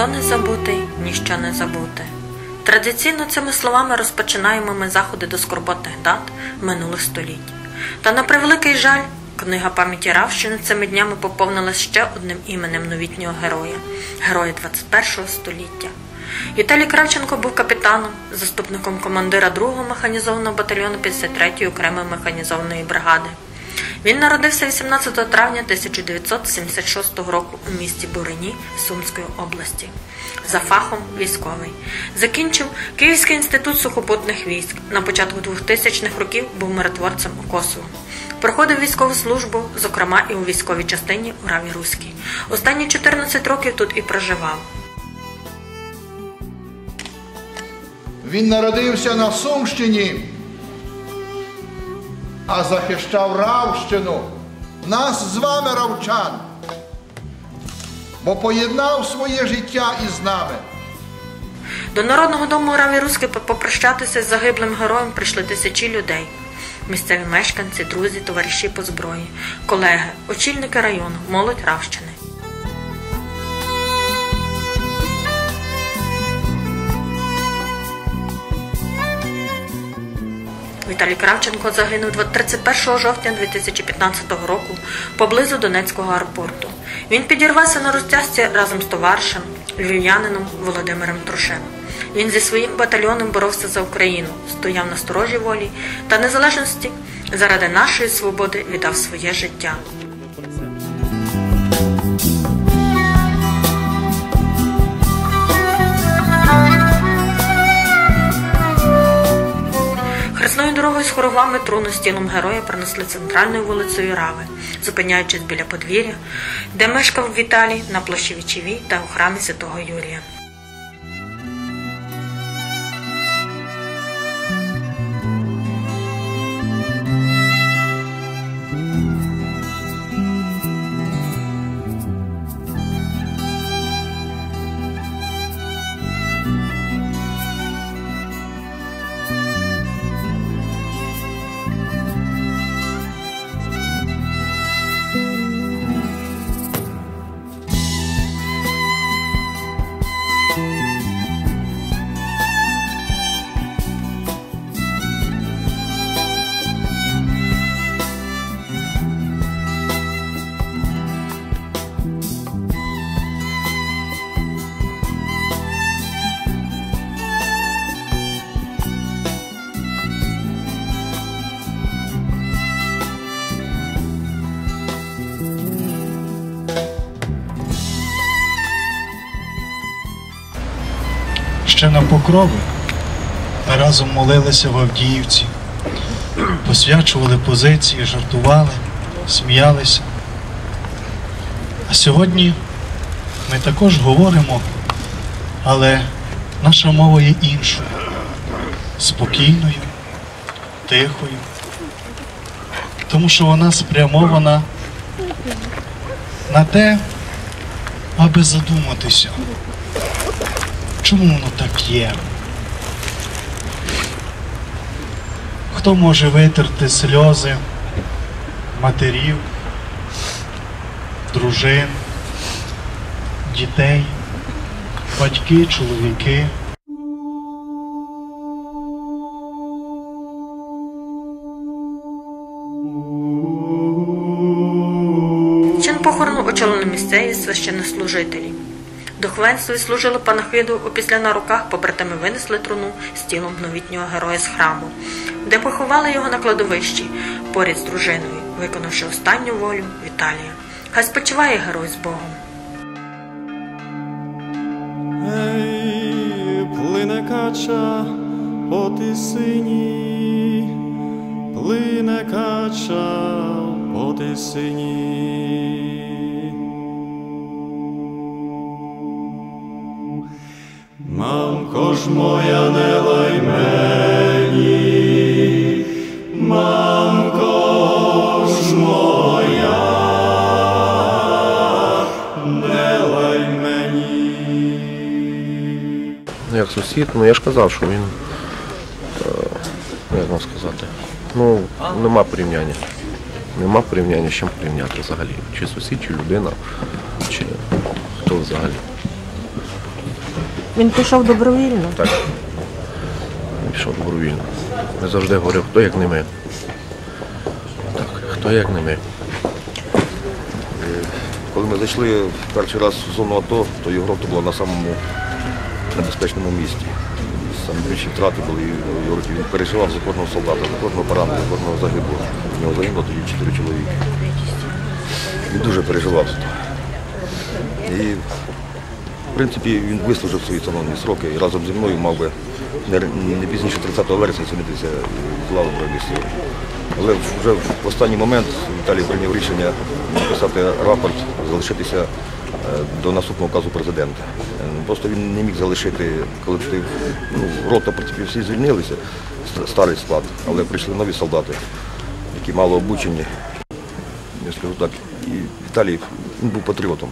Хто не забутий, ніщо не забуте. Традиційно цими словами розпочинаємо ми заходи до скорботних дат минулих століть. Та на превеликий жаль, книга пам'яті Равщини цими днями поповнилась ще одним іменем новітнього героя героя 21 століття. Віталій Кравченко був капітаном, заступником командира 2-го механізованого батальйону 53-ї окремої механізованої бригади. Він народився 18 травня 1976 року у місті Бурині Сумської області. За фахом військовий. Закінчив Київський інститут сухопутних військ. На початку 2000-х років був миротворцем у Косово. Проходив військову службу, зокрема і у військовій частині у Раві Руській. Останні 14 років тут і проживав. Він народився на Сумщині, а захищав Равщину, нас з вами равчан, бо поєднав своє життя із нами. До Народного дому Раві Руськи попрощатися з загиблим героєм прийшли тисячі людей. Місцеві мешканці, друзі, товариші по зброї, колеги, очільники району, молодь Равщини. Віталій Кравченко загинув 31 жовтня 2015 року поблизу Донецького аеропорту. Він підірвався на розтяжці разом з товаришем, львів'янином Володимиром Трушем. Він зі своїм батальйоном боровся за Україну, стояв на сторожі волі та незалежності заради нашої свободи віддав своє життя. Дорогою з хоровами труну стіном героя принесли центральною вулицею Рави, зупиняючись біля подвір'я, де мешкав Віталій на площі Вічевій та у храмі Святого Юрія. Ще на покрови разом молилися в Авдіївці, посвячували позиції, жартували, сміялися. А сьогодні ми також говоримо, але наша мова є іншою, спокійною, тихою, тому що вона спрямована на те, аби задуматися. Чому воно так є? Хто може витерти сльози матерів, дружин, дітей, батьки, чоловіки? Чин похорону очолили місцеві священнослужителі. Духовенстві служили панахиду, опісля на руках побратими винесли труну з тілом новітнього героя з храму, де поховали його на кладовищі поряд з дружиною, виконавши останню волю Віталія. Хай спочиває герой з Богом. Плине кача по тисині, плине кача по тисині. Мамко ж моя не лай мені, мамко ж моя, не лай мені. Ну, як сусід, ну я ж казав, що він, е, як вам сказати, ну, нема порівняння. Нема порівняння з чим порівняти взагалі. Чи сусід, чи людина, чи хто взагалі. Він пішов добровільно. Так. Він пішов добровільно. Я завжди говорив, хто як не ми. Так, хто як не ми. Коли ми зайшли перший раз в зону АТО, то Європа була на самому небезпечному місці. Саме більші втрати були в Європі. Він переживав за кожного солдата, за кожного пораненого, за кожного загиблого. У нього загинуло тоді чотири чоловіки. Він дуже переживав за це. І, принципі, він вислужив свої шановні сроки і разом зі мною мав би не, пізніше 30 вересня звільнитися з лави Збройних. Але вже в останній момент Віталій прийняв рішення написати рапорт, залишитися е, до наступного указу президента. Е, Просто він не міг залишити колектив. Ну, рота, в принципі, всі звільнилися, старий склад, але прийшли нові солдати, які мало обучені. Я скажу так, і Віталій він був патріотом.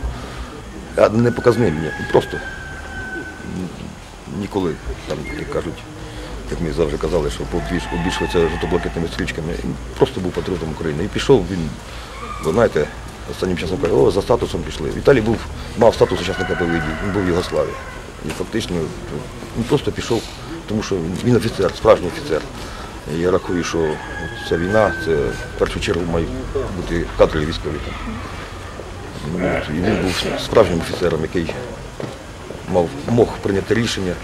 А не показним, ні, просто ніколи, там, як кажуть, як ми завжди казали, що обвішується жовто-блакитними стрічками. Просто був патріотом України. І пішов він, ви знаєте, останнім часом каже, о, за статусом пішли. Віталій був, мав статус учасника бойових він був в Югославії. І фактично він просто пішов, тому що він- офіцер, справжній офіцер. І я рахую, що ця війна, це в першу чергу мають бути кадрові військові. І він був справжнім офіцером, який мав, мог прийняти рішення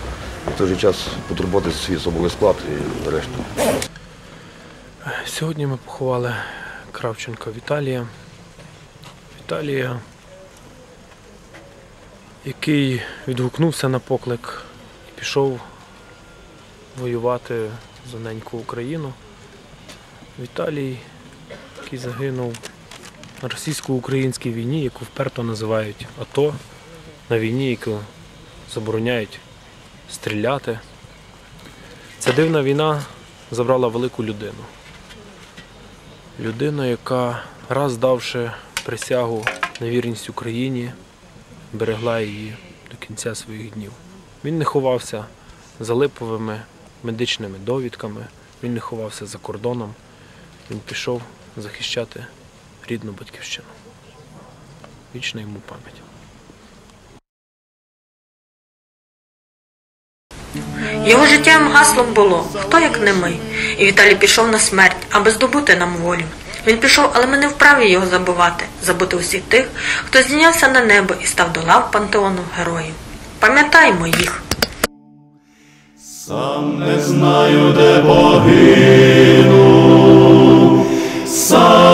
і в той же час потурбувати свій особовий склад і решту. Сьогодні ми поховали Кравченка Віталія. Віталія, який відгукнувся на поклик і пішов воювати за неньку Україну. Віталій, який загинув російсько-українській війні, яку вперто називають АТО, на війні, яку забороняють стріляти. Ця дивна війна забрала велику людину. Людина, яка раз давши присягу на вірність Україні, берегла її до кінця своїх днів. Він не ховався за липовими медичними довідками, він не ховався за кордоном, він пішов захищати рідну батьківщину. Вічна йому пам'ять. Його життєвим гаслом було хто як не ми. І Віталій пішов на смерть, аби здобути нам волю. Він пішов, але ми не вправі його забувати, забути усіх тих, хто здійнявся на небо і став до лав пантеону героїв. Пам'ятаємо їх. Сам не знаю, де погину, сам